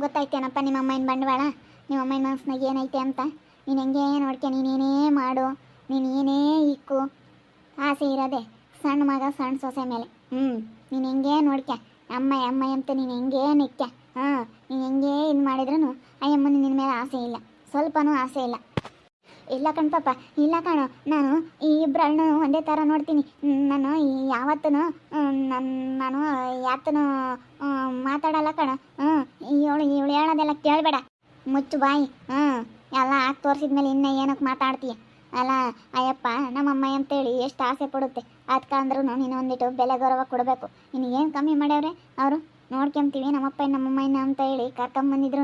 ಗೊತ್ತಾಯ್ತೇನಪ್ಪ ನಿಮ್ಮ ಅಮ್ಮನ ಬಂಡವಾಳ? ನಿಮ್ಮ ಅಮ್ಮನ ಮನಸ್ಸಿನಾಗ ಏನೈತೆ ಅಂತ? ನೀನು ಹೆಂಗೆ ನೋಡ್ಕೆ? ನೀನೇನೇ ಮಾಡು. ನೀನು ಏನೇ ಇಕ್ಕು ಆಸೆ ಇರೋದೆ ಸಣ್ಣ ಮಗ, ಸಣ್ಣ ಸೊಸೆ ಮೇಲೆ. ಹ್ಞೂ ನೀನು ಹೆಂಗೆ ನೋಡ್ಕೆ? ಅಮ್ಮ ಅಮ್ಮ ಅಂತ ನೀನು ಹೆಂಗೆ ನಿತ್ಯ ಹಾಂ, ನೀನು ಹೆಂಗೆ ಇದು ಮಾಡಿದ್ರೂ ಅಯ್ಯಮ್ಮನ ನಿನ್ನ ಮೇಲೆ ಆಸೆ ಇಲ್ಲ. ಸ್ವಲ್ಪನೂ ಆಸೆ ಇಲ್ಲ. ಇಲ್ಲ ಕಣ್ ಪಾಪ, ಇಲ್ಲ ಕಣ. ನಾನು ಈ ಇಬ್ಬರನ್ನು ಒಂದೇ ಥರ ನೋಡ್ತೀನಿ. ನಾನು ಯಾವತ್ತೂ ನನ್ನ ನಾನು ಯಾತನು ಮಾತಾಡಲ್ಲ ಕಣ. ಹ್ಞೂ ಇವಳು ಇವಳು ಹೇಳೋದೆಲ್ಲ ಕೇಳಬೇಡ. ಮುಚ್ಚು ಬಾಯಿ. ಹ್ಞೂ ಎಲ್ಲ ಹಾಕಿ ತೋರಿಸಿದ್ಮೇಲೆ ಇನ್ನೂ ಏನಕ್ಕೆ ಮಾತಾಡ್ತೀಯ? ಅಲ್ಲ, ಅಯ್ಯಪ್ಪ, ನಮ್ಮಮ್ಮ ಅಂತೇಳಿ ಎಷ್ಟು ಆಸೆ ಪಡುತ್ತೆ. ಅದಕ್ಕೆ ಅಂದ್ರೂ ನೀನು ಒಂದಿಟ್ಟು ಬೆಲೆ ಗೌರವ ಕೊಡಬೇಕು. ಇನ್ನೇನು ಕಮ್ಮಿ ಮಾಡ್ಯಾವ್ರೆ ಅವರು? ನೋಡ್ಕೊಂತೀವಿ, ನಮ್ಮಪ್ಪ ನಮ್ಮಮ್ಮ ಇನ್ನ ಅಂತ ಹೇಳಿ ಕರ್ಕೊಂಬಂದಿದ್ರು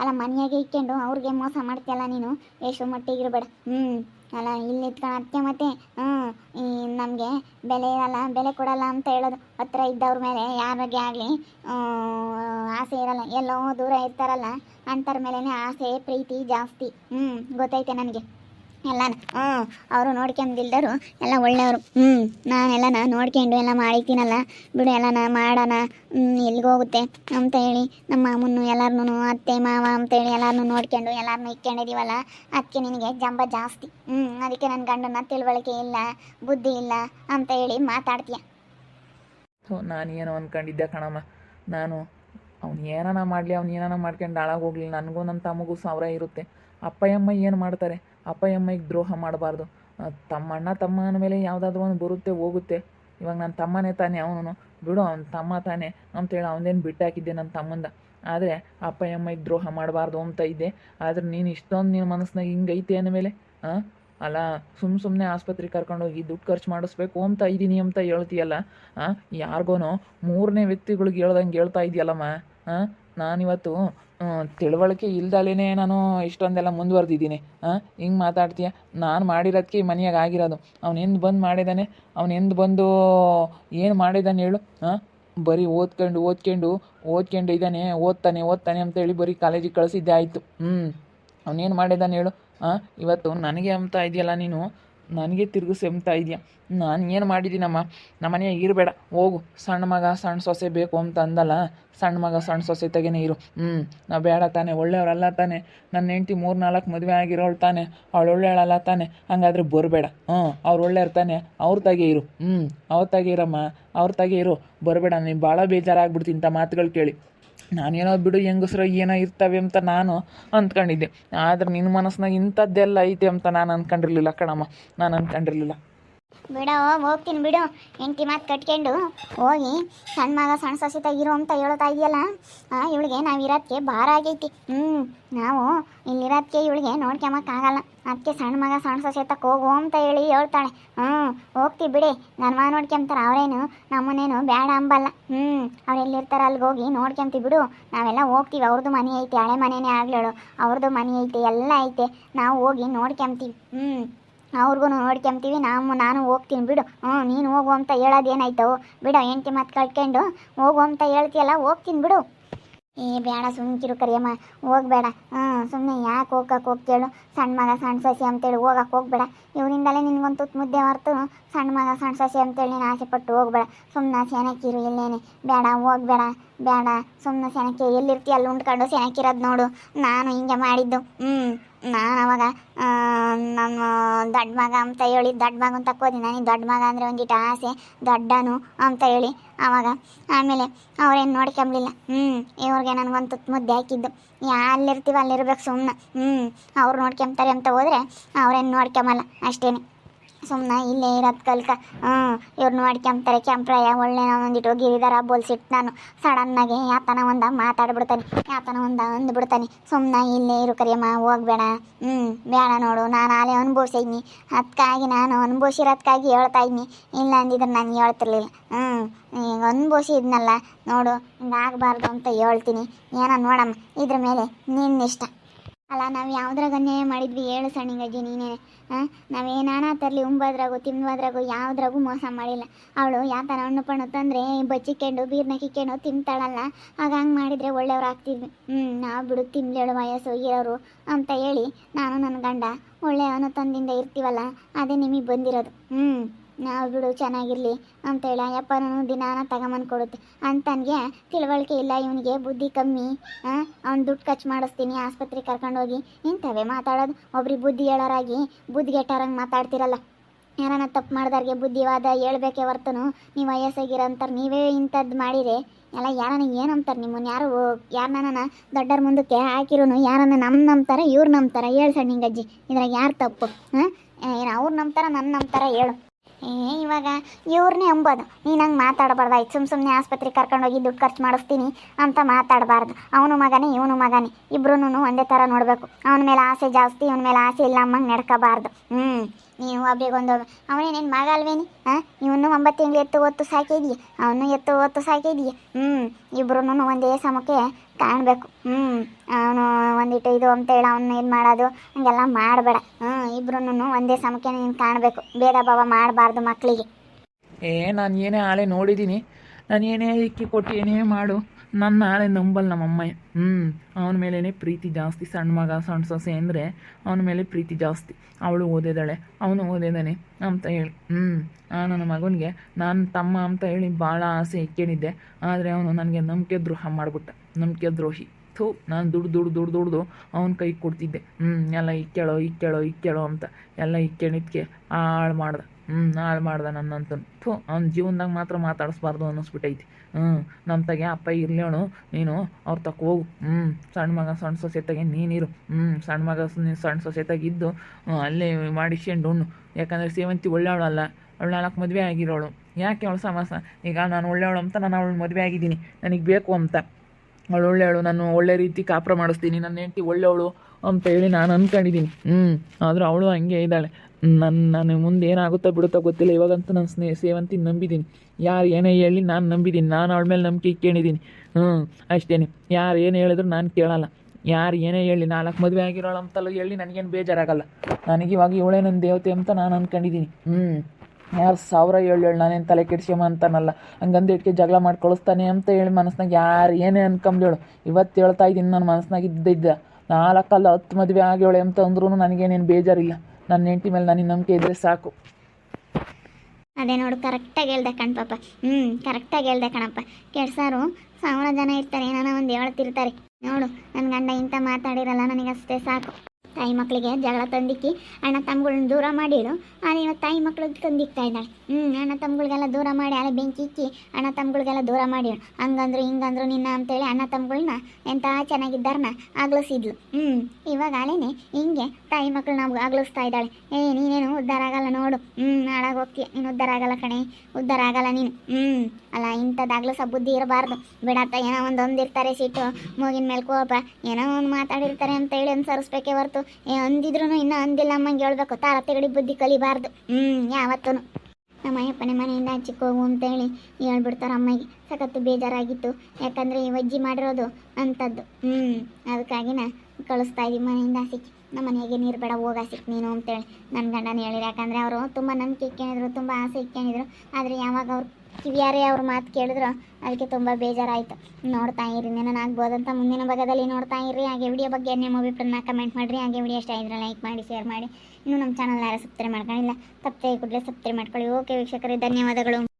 ಅಲ್ಲ ಮನೆಯಾಗೆ ಇಟ್ಕೊಂಡು ಅವ್ರಿಗೆ ಮೋಸ ಮಾಡ್ತೀಯಲ್ಲ ನೀನು? ಎಷ್ಟು ಮಟ್ಟಿಗಿರ್ಬೇಡ ಹ್ಞೂ ಅಲ್ಲ ಇಲ್ಲಿ ಅದಕ್ಕೆ ಮತ್ತೆ ಹ್ಞೂ ನಮಗೆ ಬೆಲೆ ಇರಲ್ಲ, ಬೆಲೆ ಕೊಡಲ್ಲ ಅಂತ ಹೇಳೋದು. ಹತ್ರ ಇದ್ದವ್ರ ಮೇಲೆ ಯಾರಿಗೆ ಆಗಲಿ ಆಸೆ ಇರಲ್ಲ. ಎಲ್ಲೋ ದೂರ ಇರ್ತಾರಲ್ಲ, ಅಂಥವ್ರ ಮೇಲೇ ಆಸೆ, ಪ್ರೀತಿ ಜಾಸ್ತಿ. ಹ್ಞೂ ಗೊತ್ತೈತೆ ನನಗೆ? ಎಲ್ಲನ ಹ್ಞೂ ಅವರು ನೋಡ್ಕೊಂದಿಲ್ದರು ಎಲ್ಲ ಒಳ್ಳೆಯವರು. ಹ್ಞೂ ನಾನೆಲ್ಲನ ನೋಡ್ಕೊಂಡು ಎಲ್ಲ ಮಾಡಿತೀನಲ್ಲ ಬಿಡು ಎಲ್ಲನ ಮಾಡೋಣ ಎಲ್ಲಿಗೆ ಹೋಗುತ್ತೆ ಅಂತ ಹೇಳಿ ನಮ್ಮ ಮಾಮನ್ನು ಎಲ್ಲರನ್ನೂ ಅತ್ತೆ, ಮಾವ ಅಂತೇಳಿ ಎಲ್ಲರನ್ನೂ ನೋಡ್ಕೊಂಡು ಎಲ್ಲರನ್ನೂ ಇಕ್ಕೊಂಡಿದ್ದೀವಲ್ಲ ಅದಕ್ಕೆ ನಿನಗೆ ಜಂಬ ಜಾಸ್ತಿ. ಹ್ಞೂ ಅದಕ್ಕೆ ನನ್ನ ಗಂಡನ ತಿಳುವಳಿಕೆ ಇಲ್ಲ, ಬುದ್ಧಿ ಇಲ್ಲ ಅಂತ ಹೇಳಿ ಮಾತಾಡ್ತೀಯ. ನಾನು ಏನೋ ಅಂದ್ಕೊಂಡಿದ್ದೆ ಕಣಮ್ಮ. ನಾನು, ಅವ್ನು ಏನಾನ ಮಾಡಲಿ, ಅವ್ನು ಏನಾನ ಮಾಡ್ಕೊಂಡು ಹಾಳಾಗೋಗ್ಲಿ ನನಗೂ ನನ್ನ ತಮ್ಮಗೂ ಸಾವಿರ ಇರುತ್ತೆ. ಅಪ್ಪ, ಅಮ್ಮ ಏನು ಮಾಡ್ತಾರೆ? ಅಪ್ಪಯ್ಯಮ್ಮಗೆ ದ್ರೋಹ ಮಾಡಬಾರ್ದು. ತಮ್ಮ ಅಣ್ಣ ತಮ್ಮ ಮೇಲೆ ಯಾವುದಾದ್ರೂ ಒಂದು ಬರುತ್ತೆ, ಹೋಗುತ್ತೆ. ಇವಾಗ ನನ್ನ ತಮ್ಮನೇ ತಾನೆ ಅವನು. ಬಿಡು, ಅವ್ನ ತಮ್ಮ ತಾನೇ ಅಂತೇಳಿ ಅವನೇನು ಬಿಟ್ಟಾಕಿದ್ದೆ ನನ್ನ ತಮ್ಮಂದ. ಆದರೆ ಅಪ್ಪಯಮ್ಮಗೆ ದ್ರೋಹ ಮಾಡಬಾರ್ದು ಅಂತ ಇದ್ದೆ. ಆದರೆ ನೀನು ಇಷ್ಟೊಂದು ನಿನ್ನ ಮನಸ್ಸಿನಾಗ ಹಿಂಗೈತೆ ಅಂದಮೇಲೆ ಹಾಂ ಅಲ್ಲ ಸುಮ್ಮ ಸುಮ್ಮನೆ ಆಸ್ಪತ್ರೆಗೆ ಕರ್ಕೊಂಡೋಗಿ ದುಡ್ಡು ಖರ್ಚು ಮಾಡಿಸ್ಬೇಕು ಅಂತ ಇದ್ದೀನಿ ಅಂತ ಹೇಳ್ತೀಯಲ್ಲ ಹಾಂ ಯಾರಿಗೋನೋ ಮೂರನೇ ವ್ಯಕ್ತಿಗಳಿಗೆ ಹೇಳ್ದಂಗೆ ಹೇಳ್ತಾ ಇದೆಯಲ್ಲಮ್ಮ ಹಾಂ ನಾನಿವತ್ತು ತಿಳುವಳಿಕೆ ಇಲ್ದಲೇ ನಾನು ಇಷ್ಟೊಂದೆಲ್ಲ ಮುಂದುವರೆದಿದ್ದೀನಿ. ಹಾಂ ಹಿಂಗೆ ಮಾತಾಡ್ತೀಯ? ನಾನು ಮಾಡಿರೋದಕ್ಕೆ ಮನೆಯಾಗ ಆಗಿರೋದು. ಅವ್ನು ಎಂದು ಬಂದು ಮಾಡಿದ್ದಾನೆ ಅವ್ನು ಎಂದು ಬಂದು ಏನು ಮಾಡಿದ್ದಾನೆ ಹೇಳು? ಹಾಂ ಬರೀ ಓದ್ಕೊಂಡು ಓದ್ಕೊಂಡು ಓದ್ಕೊಂಡು ಇದ್ದಾನೆ ಓದ್ತಾನೆ ಓದ್ತಾನೆ ಅಂತೇಳಿ ಬರೀ ಕಾಲೇಜಿಗೆ ಕಳಿಸಿದ್ದೆ ಆಯಿತು. ಹ್ಞೂ ಅವನೇನು ಮಾಡಿದ್ದಾನೆ ಹೇಳು? ಹಾಂ ಇವತ್ತು ನನಗೆ ಅಂತ ಇದೆಯಲ್ಲ ನೀನು? ನನಗೆ ತಿರುಗು ಸೆಮ್ತಾ ಇದೆಯಾ? ನಾನು ಏನು ಮಾಡಿದ್ದೀನಮ್ಮ ನಮ್ಮನೆಯಾಗ ಇರಬೇಡ ಹೋಗು. ಸಣ್ಣ ಮಗ, ಸಣ್ಣ ಸೊಸೆ ಬೇಕು ಅಂತ ಅಂದಲ್ಲ? ಸಣ್ಣ ಮಗ, ಸಣ್ಣ ಸೊಸೆ ತೆಗೆನೇ ಇರು. ಹ್ಞೂ ನಾವು ಬೇಡ ತಾನೆ, ಒಳ್ಳೆಯವರಲ್ಲ ತಾನೆ. ನನ್ನ ಹೆಂಡ್ತಿ ಮೂರು ನಾಲ್ಕು ಮದುವೆ ಆಗಿರೋಳು ತಾನೆ, ಅವಳು ಒಳ್ಳೆಯವಳಲ್ಲ ತಾನೆ. ಹಂಗಾದ್ರೆ ಬರಬೇಡ. ಹ್ಞೂ, ಅವ್ರು ಒಳ್ಳೆಯವ್ರು ತಾನೆ, ಅವ್ರ ತಾಗೆ ಇರು. ಹ್ಞೂ ಅವ್ರ ತಾಗೆ ಇರಮ್ಮ, ಅವ್ರ ತಾಗೆ ಇರು. ಬರಬೇಡ, ನೀನು ಭಾಳ ಬೇಜಾರಾಗ್ಬಿಡ್ತೀನಿ ಇಂಥ ಮಾತುಗಳು ಕೇಳಿ. ನಾನೇನೋ ಬಿಡು, ಹೆಂಗಸ್ರು ಏನೋ ಇರ್ತವೆ ಅಂತ ನಾನು ಅಂದ್ಕೊಂಡಿದ್ದೆ. ಆದ್ರೆ ನಿನ್ನ ಮನಸ್ಸಿನಾಗ ಇಂಥದ್ದೆಲ್ಲ ಐತೆ ಅಂತ ನಾನು ಅಂದ್ಕೊಂಡಿರ್ಲಿಲ್ಲ ಕಣಮ್ಮ. ನಾನು ಅಂದ್ಕೊಂಡಿರ್ಲಿಲ್ಲ ಬಿಡೋ, ಹೋಗ್ತೀನಿ ಬಿಡು. ಎಂಟಿ ಮಾತು ಕಟ್ಕೊಂಡು ಹೋಗಿ ಸಣ್ಣ ಮಗ, ಸಣ್ಣ ಸಸಿ ಇರು ಅಂತ ಹೇಳ್ತಾ ಇದೆಯಲ್ಲ ಇವಳಿಗೆ ನಾವು ಇರೋದಕ್ಕೆ ಭಾರ ಆಗೈತಿ. ಹ್ಞೂ ನಾವು ಇಲ್ಲಿರೋದಕ್ಕೆ ಇವಳಿಗೆ ನೋಡ್ಕೊಂಬಕ್ಕಾಗಲ್ಲ ಅದಕ್ಕೆ ಸಣ್ಣ ಮಗ, ಸಣ್ಣ ಸಸಿ ತಕ್ಕ ಹೋಗು ಅಂತ ಹೇಳಿ ಹೇಳ್ತಾಳೆ. ಹ್ಞೂ ಹೋಗ್ತಿ ಬಿಡಿ. ನನ್ನ ಮಗ ನೋಡ್ಕೊಂತಾರೆ ಅವರೇನು ನಮ್ಮನ್ನೇನು ಬೇಡ ಅಂಬಲ್ಲ. ಹ್ಞೂ ಅವ್ರು ಎಲ್ಲಿರ್ತಾರೆ ಅಲ್ಲಿಗೆ ಹೋಗಿ ನೋಡ್ಕೊಂತೀವಿ ಬಿಡು. ನಾವೆಲ್ಲ ಹೋಗ್ತೀವಿ ಅವ್ರದ್ದು ಮನೆ ಐತೆ, ಹಳೆ ಮನೆನೇ ಆಗ್ಲೇಳು ಅವ್ರದ್ದು ಮನೆ ಐತೆ, ಎಲ್ಲ ಐತೆ. ನಾವು ಹೋಗಿ ನೋಡ್ಕೊಂತೀವಿ ಹ್ಞೂ ಅವ್ರಿಗೂ ನೋಡ್ಕೊಂತೀವಿ ನಾವು, ನಾನು ಹೋಗ್ತೀನಿ ಬಿಡು. ಹ್ಞೂ ನೀನು ಹೋಗು ಅಂತ ಹೇಳೋದೇನಾಯ್ತು ಬಿಡು, ಹೆಂಡತಿ ಮತ್ತೆ ಕಳ್ಕೊಂಡು ಹೋಗು ಅಂತ ಹೇಳ್ತೀಯಲ್ಲ, ಹೋಗ್ತೀನಿ ಬಿಡು. ಏ ಬೇಡ ಸುಮ್ಕಿರು ಕರಿಯಮ್ಮ. ಹೋಗ್ಬೇಡ. ಹ್ಞೂ ಸುಮ್ಮನೆ ಯಾಕೆ ಹೋಗಕ್ಕೆ ಹೋಗ್ತೇಳು ಸಣ್ಣ ಮಗ ಸಣ್ಣ ಸಸಿ ಅಂತೇಳಿ ಹೋಗಕ್ಕೆ ಹೋಗ್ಬೇಡ. ಇವರಿಂದಲೇ ನಿನಗೊಂದು ತುತ್ತು ಮುದ್ದೆ ಹೊರ್ತು ಸಣ್ಣ ಮಗ ಸಣ್ಣ ಸಸಿ ಅಂತೇಳಿ ನೀನು ಆಸೆ ಪಟ್ಟು ಹೋಗ್ಬೇಡ ಸುಮ್ಮನೆ ಸೆನಕ್ಕಿರು ಇಲ್ಲೇನೆ. ಬೇಡ ಹೋಗ್ಬೇಡ. ಬೇಡ ಸುಮ್ಮನೆ ಸೆನಕ್ಕೆ ಎಲ್ಲಿರ್ತೀಯ? ಅಲ್ಲಿ ಉಂಡ್ಕೊಂಡು ಸೆನಕ್ಕಿರೋದು ನೋಡು. ನಾನು ಹಿಂಗೆ ಮಾಡಿದ್ದು. ಹ್ಞೂ ನಾನು ಅವಾಗ ನಮ್ಮ ದೊಡ್ಡ ಮಗ ಅಂತ ಹೇಳಿ, ದೊಡ್ಡ ಮಗ ಅಂತ ಕೋದಿ, ನನಗೆ ದೊಡ್ಡ ಮಗ ಅಂದರೆ ಒಂದಿಟ್ಟು ಆಸೆ, ದೊಡ್ಡನು ಅಂತ ಹೇಳಿ ಆವಾಗ ಆಮೇಲೆ ಅವ್ರೇನು ನೋಡ್ಕೊಂಬಲಿಲ್ಲ ಹ್ಞೂ ಇವ್ರಿಗೆ ನನಗೊಂದು ತುತ್ತು ಮುದ್ದೆ ಹಾಕಿದ್ದು. ಅಲ್ಲಿರ್ತೀವಿ, ಅಲ್ಲಿರ್ಬೇಕು ಸುಮ್ಮನೆ ಹ್ಞೂ ಅವ್ರು ನೋಡ್ಕೊಂತಾರೆ ಅಂತ ಹೋದರೆ ಅವ್ರೇನು ನೋಡ್ಕೊಂಬಲ್ಲ ಅಷ್ಟೇ ಸುಮ್ಮನೆ ಇಲ್ಲೇ ಇರೋದು ಕಲ್ಕ, ಹ್ಞೂ ಇವ್ರು ನೋಡ್ಕೊಂತಾರೆ ಕೆಂಪ್ರಾಯ, ಒಳ್ಳೆ ಒಂದಿಟ್ಟು ಗಿರಿದಾರ ಬೋಲ್ಸಿಟ್ಟು ನಾನು. ಸಡನ್ನಾಗಿ ಯಾತನ ಒಂದ ಮಾತಾಡ್ಬಿಡ್ತಾನೆ, ಯಾತನ ಒಂದ ಅಂದ್ಬಿಡ್ತಾನೆ. ಸುಮ್ಮನೆ ಇಲ್ಲೇ ಇರು ಕರಿಯಮ್ಮ, ಹೋಗ್ಬೇಡ, ಹ್ಞೂ ಬೇಡ ನೋಡು, ನಾನು ಆಲೇ ಅನುಭವಿಸಿದ್ನಿ. ಅದಕ್ಕಾಗಿ ನಾನು ಅನುಭವಿಸಿರೋದಕ್ಕಾಗಿ ಹೇಳ್ತಾ ಇದ್ನಿ. ಇಲ್ಲ ಅಂದಿದ್ರೆ ನಾನು ಹೇಳ್ತಿರ್ಲಿಲ್ಲ. ಹ್ಞೂ, ಈಗ ಅನುಭವಿಸಿದ್ನಲ್ಲ, ನೋಡು ಹಿಂಗಾಗಬಾರ್ದು ಅಂತ ಹೇಳ್ತೀನಿ. ಏನೋ ನೋಡಮ್ಮ, ಇದ್ರ ಮೇಲೆ ನಿನ್ನಿಷ್ಟ ಅಲ್ಲ, ನಾವು ಯಾವ್ದ್ರಾಗ ಅನ್ಯಾಯ ಮಾಡಿದ್ವಿ ಹೇಳು ಸಣ್ಣಿಗಜ್ಜಿ ನೀನೇ. ನಾವೇನಾನ ತರಲಿ, ಉಂಬೋದ್ರಾಗು ತಿನ್ನೋದ್ರಾಗು ಯಾವುದ್ರಾಗೂ ಮೋಸ ಮಾಡಿಲ್ಲ. ಅವಳು ಯಾವ ಥರ ಹಣ್ಣು ಪಣ್ಣು ತಂದರೆ ಬಚ್ಚಿಕೊಂಡು ಬೀರ್ನ ಕಿಕ್ಕೊಂಡು ತಿಂತಾಳಲ್ಲ, ಆಗ ಹಂಗೆ ಮಾಡಿದರೆ ಒಳ್ಳೆಯವ್ರು ಆಗ್ತಿದ್ವಿ. ಹ್ಞೂ ನಾವು ಬಿಡು, ತಿನ್ಲೇಳು ವಯಸ್ಸು ಇರೋರು ಅಂತ ಹೇಳಿ ನಾನು ನನ್ನ ಗಂಡ ಒಳ್ಳೆಯವನು ತಂದಿಂದ ಇರ್ತೀವಲ್ಲ, ಅದೇ ನಿಮಗೆ ಬಂದಿರೋದು. ಹ್ಞೂ ನಾವು ಬಿಡು, ಚೆನ್ನಾಗಿರಲಿ ಅಂತೇಳಿ ನಾನು ದಿನಾನ ತಗೊಂಬಂದು ಕೊಡುತ್ತೆ. ಅಂತನಿಗೆ ತಿಳುವಳಿಕೆ ಇಲ್ಲ, ಇವನಿಗೆ ಬುದ್ಧಿ ಕಮ್ಮಿ ಅವ್ನು ದುಡ್ಡು ಖರ್ಚು ಮಾಡಿಸ್ತೀನಿ ಆಸ್ಪತ್ರೆಗೆ ಕರ್ಕೊಂಡೋಗಿ ಇಂಥವೇ ಮಾತಾಡೋದು. ಒಬ್ರಿಗೆ ಬುದ್ಧಿ ಹೇಳೋರಾಗಿ ಬುದ್ಧಿಗೆಟ್ಟರಂಗೆ ಮಾತಾಡ್ತಿರಲ್ಲ. ಯಾರನ್ನ ತಪ್ಪು ಮಾಡ್ದಾರ್ಗೆ ಬುದ್ಧಿವಾದ ಹೇಳ್ಬೇಕೆ ಹೊರ್ತನು, ನೀವು ವಯಸ್ಸಾಗಿರೋಂತಾರೆ ನೀವೇ ಇಂಥದ್ದು ಮಾಡಿರಿ. ಎಲ್ಲ ಯಾರನ್ನ ಏನು ನಂಬ್ತಾರೆ ನಿಮ್ಮನ್ನು? ಯಾರು ಯಾರನ್ನ ದೊಡ್ಡರ ಮುಂದಕ್ಕೆ ಹಾಕಿರೋನು ಯಾರನ್ನ ನಮ್ಮ ನಂಬ್ತಾರೆ, ಇವ್ರು ನಂಬ್ತಾರೆ? ಹೇಳು ಅಜ್ಜಿ. ಇದ್ರಾಗ ಯಾರು ತಪ್ಪು? ಹಾಂ ಏನು ಅವ್ರು ನಂಬ್ತಾರ ನನ್ನ ನಂಬ್ತಾರ, ಹೇಳು. ಏ, ಇವಾಗ ಇವ್ರನ್ನೇ ಅಂಬೋದು. ನೀನು ಹಂಗೆ ಮಾತಾಡಬಾರ್ದಾಯ್ತು ಸುಮ್ಮ ಸುಮ್ಮನೆ ಆಸ್ಪತ್ರೆಗೆ ಕರ್ಕೊಂಡೋಗಿ ದುಡ್ಡು ಖರ್ಚು ಮಾಡಿಸ್ತೀನಿ ಅಂತ ಮಾತಾಡಬಾರ್ದು. ಅವನು ಮಗನೇ, ಇವನು ಮಗನೇ. ಇಬ್ರು ಒಂದೇ ಥರ ನೋಡಬೇಕು. ಅವನ ಮೇಲೆ ಆಸೆ ಜಾಸ್ತಿ ಇವನ ಮೇಲೆ ಆಸೆ ಇಲ್ಲ, ಅಮ್ಮಂಗೆ ನಡ್ಕೋಬಾರ್ದು. ಹ್ಞೂ ನೀವು ಒಬ್ರಿಗೊಂದು ಅವನೇನೇನು ಮಗ ಅಲ್ವೇನಿ? ಹಾಂ ಇವನು ಒಂಬತ್ತು ತಿಂಗಳು ಎತ್ತು ಹೊತ್ತು ಸಾಕಿದೀಯ ಅವನು ಎತ್ತು ಹೊತ್ತು ಸಾಕಿದೀಯ ಹ್ಞೂ ಇಬ್ಬರೂ ಒಂದೇ ಸಮಕ್ಕೆ ಕಾಣಬೇಕು. ಹ್ಞೂ ಅವನು ಒಂದಿಟ್ಟು ಇದು ಅಂತೇಳಿ ಅವನು ಏನು ಮಾಡೋದು, ಹಂಗೆಲ್ಲ ಮಾಡಬೇಡ. ಹ್ಞೂ ಇಬ್ಬರೂ ಒಂದೇ ಸಮಕ್ಕೆ ನೀನು ಕಾಣಬೇಕು. ಭೇದ ಭಾವ ಮಾಡಬಾರ್ದು ಮಕ್ಕಳಿಗೆ ಏ, ನಾನು ಏನೇ ಆಳೆ ನೋಡಿದ್ದೀನಿ ನಾನು ಏನೇ ಇಕ್ಕಿ ಕೊಟ್ಟು ಏನೇ ಮಾಡು. ನನ್ನ ನಾಳೆ ನಂಬಲ್ಲ ನಮ್ಮಮ್ಮ ಹ್ಞೂ ಅವನ ಮೇಲೇ ಪ್ರೀತಿ ಜಾಸ್ತಿ. ಸಣ್ಣ ಮಗ, ಸಣ್ಣ ಸೊಸೆ ಅಂದರೆ ಅವನ ಮೇಲೆ ಪ್ರೀತಿ ಜಾಸ್ತಿ. ಅವಳು ಓದಿದಾಳೆ, ಅವನು ಓದಿದ್ದಾನೆ ಅಂತ ಹೇಳಿ. ಹ್ಞೂ ಆ ನನ್ನ ಮಗನಿಗೆ ನಾನು ತಮ್ಮ ಅಂತ ಹೇಳಿ ಭಾಳ ಆಸೆ ಇಕ್ಕೇನಿದ್ದೆ ಆದರೆ ಅವನು ನನಗೆ ನಂಬಿಕೆ ದ್ರೋಹ ಮಾಡಿಬಿಟ್ಟ. ನಂಬಿಕೆ ದ್ರೋಹಿ. ಥೂ, ನಾನು ದುಡ್ಡು ದುಡ್ಡು ದುಡ್ಡು ದುಡ್ದು ಅವ್ನ ಕೈ ಕೊಡ್ತಿದ್ದೆ. ಹ್ಞೂ ಎಲ್ಲ ಇಕ್ಕೇಳೋ ಇಕ್ಕೇಳೋ ಇಕ್ಕೇಳೋ ಅಂತ ಎಲ್ಲ ಇಕ್ಕೇಣಿದ್ಕೆ ಆಳು ಮಾಡ್ದೆ. ಹ್ಞೂ ನಾಳೆ ಮಾಡ್ದೆ ನನ್ನಂತನು ಥೂ, ಅವ್ನ ಜೀವನದಾಗ ಮಾತ್ರ ಮಾತಾಡಿಸ್ಬಾರ್ದು ಅನ್ನಿಸ್ಬಿಟ್ಟೈತಿ. ಹ್ಞೂ ನಮ್ಮ ತಗೆ ಅಪ್ಪ ಇರ್ಲೇಳು ನೀನು ಅವ್ರ ತಕ್ಕ ಹೋಗು. ಹ್ಞೂ ಸಣ್ಣ ಮಗ ಸಣ್ಣ ಸೊಸೆ ತಗೆ ನೀನಿರು. ಹ್ಞೂ ಸಣ್ಣ ಮಗ ಸಣ್ಣ ಸೊಸೆ ತಗಿದ್ದು ಹ್ಞೂ ಅಲ್ಲೇ ಮಾಡಿಸ್ಕೊಂಡು ಉಣ್ಣು. ಯಾಕಂದರೆ ಸೇವಂತಿ ಒಳ್ಳೆವಳು ಅಲ್ಲ, ಅವಳು ನಾಲ್ಕು ಮದುವೆ ಆಗಿರೋಳು. ಯಾಕೆ ಅವಳು ಸಮಾಸ? ಈಗ ನಾನು ಒಳ್ಳೆಯವಳು ಅಂತ ನಾನು ಅವಳು ಮದುವೆ ಆಗಿದ್ದೀನಿ. ನನಗೆ ಬೇಕು ಅಂತ. ಅವಳು ಒಳ್ಳೆಯವಳು, ನಾನು ಒಳ್ಳೆ ರೀತಿ ಕಾಪುರ ಮಾಡಿಸ್ತೀನಿ, ನನ್ನ ಹೆಂಡತಿ ಒಳ್ಳೆಯವಳು ಅಂತ ಹೇಳಿ ನಾನು ಅಂದ್ಕೊಂಡಿದ್ದೀನಿ ಹ್ಞೂ ಆದರೂ ಅವಳು ಹಂಗೆ ಇದ್ದಾಳೆ. ನನ್ನ ನಾನು ಮುಂದೆ ಏನಾಗುತ್ತೋ ಬಿಡುತ್ತೋ ಗೊತ್ತಿಲ್ಲ. ಇವಾಗಂತೂ ನನ್ನ ಸ್ನೇಹ ಸೇವಂತಿ ನಂಬಿದ್ದೀನಿ. ಯಾರು ಏನೇ ಹೇಳಿ ನಾನು ನಂಬಿದ್ದೀನಿ. ನಾನು ಅವಳ ಮೇಲೆ ನಂಬಿಕೆ ಇಟ್ಕೊಂಡಿದ್ದೀನಿ. ಹ್ಞೂ ಅಷ್ಟೇ ಯಾರು ಏನು ಹೇಳಿದ್ರು ನಾನು ಕೇಳಲ್ಲ. ಯಾರು ಏನೇ ಹೇಳಿ, ನಾಲ್ಕು ಮದುವೆ ಆಗಿರೋಳು ಅಂತಲೂ ಹೇಳಿ ನನಗೇನು ಬೇಜಾರಾಗಲ್ಲ. ನನಗಿವಾಗ ಇವಳೇ ನನ್ನ ದೇವತೆ ಅಂತ ನಾನು ಅಂದ್ಕೊಂಡಿದ್ದೀನಿ ಹ್ಞೂ ಯಾರು ಸಾವಿರ ಏಳು ಏಳು ನಾನೇನು ತಲೆ ಕೆಡ್ಸ್ಯಮ ಅಂತಾನಲ್ಲ ಹಂಗಂದು ಇಟ್ಕೆ ಜಗಳ ಮಾಡಿ ಕಳಿಸ್ತಾನೆ ಅಂತ ಹೇಳಿ ಮನಸ್ನಾಗ ಯಾರು ಏನೇ ಅನ್ಕೊಂಬ್ಲೇಳು ಇವತ್ತು ಹೇಳ್ತಾ ಇದ್ದೀನಿ ನನ್ನ ಮನಸ್ನಾಗ ಇದ್ದಿದ್ದ ನಾಲ್ಕಲ್ಲ ಹತ್ತು ಮದುವೆ ಆಗ್ಯವಳೆ ಅಂತ ಅಂದ್ರೂ ನನಗೇನೇನು ಬೇಜಾರಿಲ್ಲ. ನನ್ನ ಹೆಂಡತಿ ಮೇಲೆ ನನಗೆ ನಂಬಿಕೆ ಇದ್ದರೆ ಸಾಕು. ಅದೇ ನೋಡು, ಕರೆಕ್ಟಾಗಿ ಹೇಳ್ದೆ ಕಣಪ್ಪ ಪಾಪ. ಹ್ಞೂ ಕರೆಕ್ಟಾಗಿ ಹೇಳ್ದೆ ಕಣಪ್ಪ. ಕೆಡ್ಸಾರು ಸಾವಿರ ಜನ ಇರ್ತಾರೆ ಏನಾನ ಒಂದು ಹೇಳ್ತಿರ್ತಾರೆ ನೋಡು ನನ್ನ ಗಂಡ ಇಂಥ ಮಾತಾಡಿರಲ್ಲ, ನನಗಷ್ಟೇ ಸಾಕು. ತಾಯಿ ಮಕ್ಕಳಿಗೆ ಜಗಳ ತಂದಿಕ್ಕಿ ಅಣ್ಣ ತಮ್ಮಗಳನ್ನ ದೂರ ಮಾಡಿಡು ನೀನು ತಾಯಿ ಮಕ್ಕಳು ತಂದಿಕ್ತಾ ಇದ್ದಾಳೆ. ಹ್ಞೂ ಅಣ್ಣ ತಮ್ಮಗಳಿಗೆಲ್ಲ ದೂರ ಮಾಡಿ ಅಲ್ಲ ಬೆಂಕಿ ಇಕ್ಕಿ ಅಣ್ಣ ತಮ್ಮಗಳಿಗೆಲ್ಲ ದೂರ ಮಾಡಿಳು ಹಂಗಂದ್ರು ಹಿಂಗಂದ್ರು ನಿನ್ನ ಅಂತೇಳಿ ಅಣ್ಣ ತಮ್ಮಗಳನ್ನ ಎಂತ ಚೆನ್ನಾಗಿದ್ದಾರನ್ನ ಆಗ್ಲಿಸಿದ್ಲು. ಹ್ಞೂ ಇವಾಗ ಅಲೇನೆ ಹಿಂಗೆ ತಾಯಿ ಮಕ್ಕಳು ನಾವು ಆಗ್ಲಿಸ್ತಾ ಇದ್ದಾಳೆ. ಏ, ನೀನೇನು ಉದ್ಧಾರ ಆಗಲ್ಲ ನೋಡು. ಹ್ಞೂ ಹಾಳಾಗಿ ಹೋಗ್ತೀಯ. ನೀನು ಉದ್ಧಾರ ಆಗಲ್ಲ ಕಣೆ. ಉದ್ಧಾರ ಆಗಲ್ಲ ನೀನು. ಹ್ಞೂ ಅಲ್ಲ ಇಂಥದ್ದಾಗ್ಲೂ ಸಹ ಬುದ್ಧಿ ಇರಬಾರ್ದು. ಬಿಡತ್ತ ಏನೋ ಒಂದು ಒಂದಿರ್ತಾರೆ ಸಿಟ್ಟು. ಮೂಗಿನ ಮೇಲೆ ಕೋಪ, ಏನೋ ಒಂದು ಮಾತಾಡಿರ್ತಾರೆ ಅಂತ ಹೇಳಿ ಅನ್ಸರಿಸ್ಬೇಕೇ ಹೊರ್ತು. ಏ ಅಂದಿದ್ರು ಇನ್ನೂ ಅಂದಿಲ್ಲ ಅಮ್ಮಂಗೆ ಹೇಳ್ಬೇಕು. ತಾರ ತೆಗಡಿ ಬುದ್ಧಿ ಕಲಿಬಾರ್ದು. ಹ್ಞೂ ಯಾವತ್ತೂ ನಮ್ಮ ಅಯ್ಯಪ್ಪನೇ ಮನೆಯಿಂದ ಆಚೆಗೆ ಹೋಗು ಅಂತೇಳಿ ಹೇಳ್ಬಿಡ್ತಾರೆ ಅಮ್ಮಗೆ. ಸಖತ್ತು ಬೇಜಾರಾಗಿತ್ತು. ಯಾಕಂದರೆ ಈ ಅಜ್ಜಿ ಮಾಡಿರೋದು ಅಂಥದ್ದು ಹ್ಞೂ ಅದಕ್ಕಾಗಿನ ಕಳಿಸ್ತಾ ಇದ್ದೀವಿ ಮನೆಯಿಂದ ಆಚೆಗೆ ನಮ್ಮ ಮನೆಗೆ ನೀರು ಬೇಡ, ಹೋಗ ಸಿಕ್ ನೀನು ಅಂತೇಳಿ ನನ್ನ ಗಂಡನ ಹೇಳಿದ್ರು. ಯಾಕಂದರೆ ಅವರು ತುಂಬ ನಂಬಿಕೆ ಇಟ್ಕೊಂಡಿದ್ರು ತುಂಬ ಆಸೆ ಇಟ್ಕೊಂಡಿದ್ರು ಆದರೆ ಯಾವಾಗ ಅವ್ರು ಕಿವಿಯಾರೇ ಅವ್ರ ಮಾತು ಕೇಳಿದ್ರು, ಅದಕ್ಕೆ ತುಂಬ ಬೇಜಾರಾಯಿತು. ನೋಡ್ತಾ ಇರಿ ನಾನು ಆಗ್ಬೋದಂತ ಮುಂದಿನ ಭಾಗದಲ್ಲಿ ನೋಡ್ತಾ ಇರಿ. ಹಾಗೆ ವಿಡಿಯೋ ಬಗ್ಗೆ ನಿಮ್ಮ ಅಭಿಪ್ರಾಯನ ಕಮೆಂಟ್ ಮಾಡಿರಿ. ಹಾಗೆ ವಿಡಿಯೋ ಇಷ್ಟ ಇದ್ರೆ ಲೈಕ್ ಮಾಡಿ ಶೇರ್ ಮಾಡಿ. ಇನ್ನು ನಮ್ಮ ಚಾನಲ್ ಯಾರು ಸಬ್ಸ್ಕ್ರೈಬ್ ಮಾಡ್ಕೊಂಡಿಲ್ಲ, ತಪ್ಪದೆ ಕೂಡಲೇ ಸಬ್ಸ್ಕ್ರೈಬ್ ಮಾಡ್ಕೊಳ್ಳಿ. ಓಕೆ ವೀಕ್ಷಕರೇ, ಧನ್ಯವಾದಗಳು.